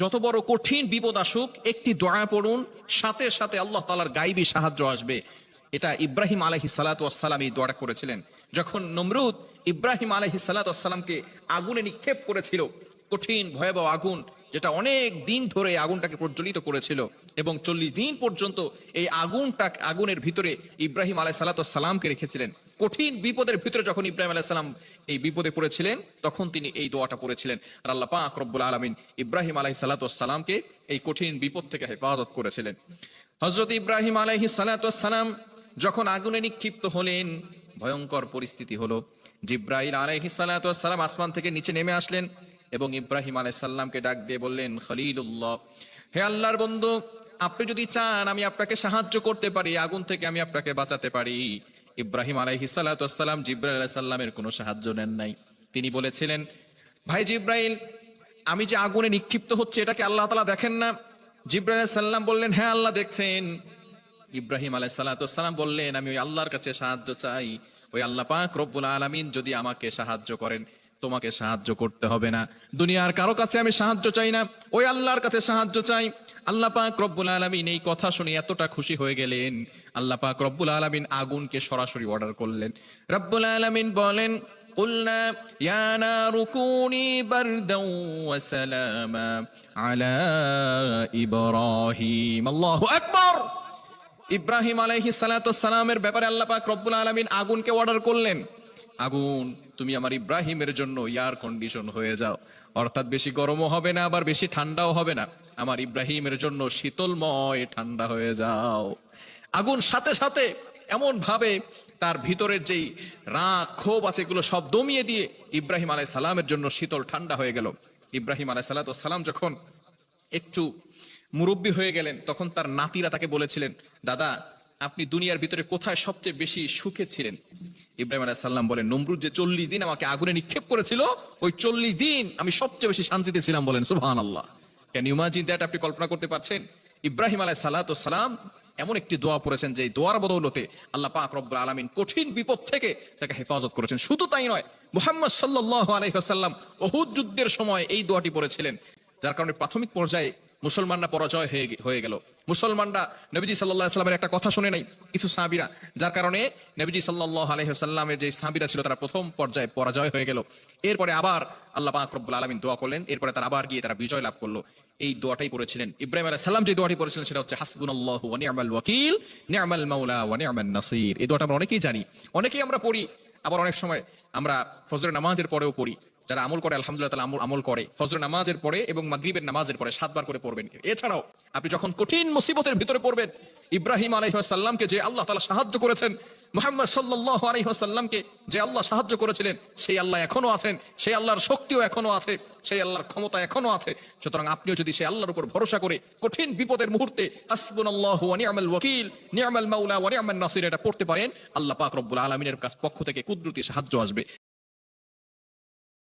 যত বড় কঠিন বিপদ আসুক, একটি দোয়া পড়ুন, সাথে সাথে আল্লাহ তালার গাইবি সাহায্য আসবে। এটা ইব্রাহিম আলহি সালাতাম এই দোয়াটা করেছিলেন। যখন নমরুদ ইব্রাহিম আলহি সালাতামকে আগুনে নিক্ষেপ করেছিল, কঠিন ভয়াবহ আগুন, যেটা অনেক দিন ধরে আগুনটাকে প্রজ্বলিত করেছিল, এবং চল্লিশ দিন পর্যন্ত এই আগুনটা, আগুনের ভিতরে ইব্রাহিম আলাই সালাতামকে রেখেছিলেন। কঠিন বিপদের ভিতরে যখন ইব্রাহিম আলাহ সালাম এই বিপদে পড়েছিলেন, তখন তিনি এই দোয়াটা পড়েছিলেন। আর আল্লাহ পাক রব্বুল আলমিন ইব্রাহিম আলাহি সালাতামকে এই কঠিন বিপদ থেকে হেফাজত করেছিলেন। হজরত ইব্রাহিম আলাহি সালাতাম যখন আগুনে নিক্ষিপ্ত হলেন, ভয়ঙ্কর পরিস্থিতি হলো। জিব্রাহিল আলাইহি সালাম আসমান থেকে নিচে নেমে আসলেন এবং ইব্রাহিম আলাইসাল্লামকে ডাক দিয়ে বললেন, খলিলুল্লাহ, হে আল্লাহর বন্ধু, আপনি যদি চান আমি আপনাকে সাহায্য করতে পারি, আগুন থেকে আমি আপনাকে বাঁচাতে পারি। ইব্রাহিম আলাইহি সালাম, জিব্রাইল আলাইসাল্লামের কোনো সাহায্য নেন নাই। তিনি বলেছিলেন, ভাই জিব্রাইল, আমি যে আগুনে নিক্ষিপ্ত হচ্ছে, এটাকে আল্লাহ তালা দেখেন না? জিব্রাহ সাল্লাম বললেন হ্যাঁ আল্লাহ দেখছেন। ইব্রাহিম আলাই সালাম বললেন, আমি ওই আল্লাহর কাছে সাহায্য চাই। ওই আল্লাহ পাক রব্বুল আলমিন যদি আমাকে সাহায্য করেন। তোমাকে সাহায্য করতে হবে না দুনিয়ার কারো কাছে আমি সাহায্য চাই না ওই আল্লাহর কাছে সাহায্য চাই আল্লাহ পাক রব্বুল আলমিন এই কথা শুনে এতটা খুশি হয়ে গেলেন আল্লাহ পাক রব্বুল আলমিন আগুনকে সরাসরি অর্ডার করলেন রব্বুল আলমিন বলেন قلنا يا نار كوني بردا وسلاما على إبراهيم الله أكبر ইব্রাহিম আলাইহি সালামের ব্যাপারে আল্লাহ পাক রব্বুল আলমিন আগুনকে অর্ডার করলেন আগুন, তুমি আমার ইব্রাহিমের জন্য এয়ার কন্ডিশন হয়ে যাও। অর্থাৎ বেশি গরমও হবে না, আবার বেশি ঠান্ডাও হবে না। আমার ইব্রাহিমের জন্য শীতলময় ঠান্ডা হয়ে যাও। আগুন সাথে সাথে এমন ভাবে তার ভিতরের যেই রাগ, ক্ষোভ আছে, এগুলো সব দমিয়ে দিয়ে ইব্রাহিম আলাই সালামের জন্য শীতল ঠান্ডা হয়ে গেল। ইব্রাহিম আলাই সালাম যখন একটু মুরব্বী হয়ে গেলেন, তখন তার নাতিরা তাকে বলেছিলেন, দাদা আপনি দুনিয়ার ভিতরে কোথায় সবচেয়ে বেশি সুখে ছিলেন? ইব্রাহিম আলাহ সাল্লাম বলেন, নমরুদ যে চল্লিশ দিন আমাকে আগুনে নিক্ষেপ করেছিল, ওই চল্লিশ দিন আমি সবচেয়ে বেশি শান্তিতে ছিলাম বলেন সুহান আল্লাহ ক্যান ইউমাজিন দ্যাট আপনি কল্পনা করতে পারছেন? ইব্রাহিম আলাহ সাল্লাহ সালাম এমন একটি দোয়া পড়েছেন যে দোয়ার বদৌলতে আল্লাহ পাক রব্বুল আলমিন কঠিন বিপদ থেকে তাকে হেফাজত করেছেন। শুধু তাই নয়, মুহাম্মদ সাল্লাহ আলহিহাসাল্লাম অহুদ যুদ্ধের সময় এই দোয়াটি পড়েছিলেন, যার কারণে প্রাথমিক পর্যায়ে মুসলমানরা পরাজয় হয়ে হয়ে গেল। মুসলমানরা নবীজি সাল্লাহ সাল্লামের একটা কথা শুনে নাই, কিছু সাহাবিরা। যার কারণে নবীজি সাল্লাহ আলহিহাল্লামের যে সাহাবিরা ছিল, তারা প্রথম পর্যায়ে পরাজয় হয়ে গেল। এরপরে আবার আল্লাহ পাক রব্বুল আলমিন দোয়া করলেন, এরপরে তারা আবার গিয়ে তারা বিজয় লাভ করল। এই দোয়াটাই পড়েছিলেন। ইব্রাহিম আলাইহিস সালাম যে দোয়াটি পড়েছিলেন, সেটা হচ্ছে, হাসবুনাল্লাহু ওয়া নি'মাল ওয়াকিল, নি'মাল মাওলা ওয়া নি'মান নাসির। এই দোয়াটা আমরা অনেকেই জানি। অনেকেই আমরা পড়ি, আবার অনেক সময় আমরা ফজরের নামাজের পরেও পড়ি। যারা আমল করে, আলহামদুলিল্লাহ তাআলা আমল করে। ফজরের নামাজের পরে এবং মাগরিবের নামাজের পরে সাতবার করে পড়বেন। এছাড়াও আপনি যখন কঠিন মুসিবতের ভিতরে পড়বেন, ইব্রাহিম আলাইহিস সালামকে যে আল্লাহ তাআলা সাহায্য করেছেন, মুহাম্মদ সাল্লাল্লাহু আলাইহি ওয়াসাল্লামকে যে আল্লাহ সাহায্য করেছিলেন, সেই আল্লাহ এখনও আছেন, সেই আল্লাহর শক্তিও এখনও আছে, সেই আল্লাহর ক্ষমতা এখনও আছে। সুতরাং আপনিও যদি সেই আল্লাহর উপর ভরসা করে কঠিন বিপদের মুহূর্তে হাসবুনাল্লাহু ওয়া নাসির এটা পড়তে পারেন, আল্লাহ পাক রব্বুল আলামিনের কাছ পক্ষ থেকে কুদরতি সাহায্য আসবে।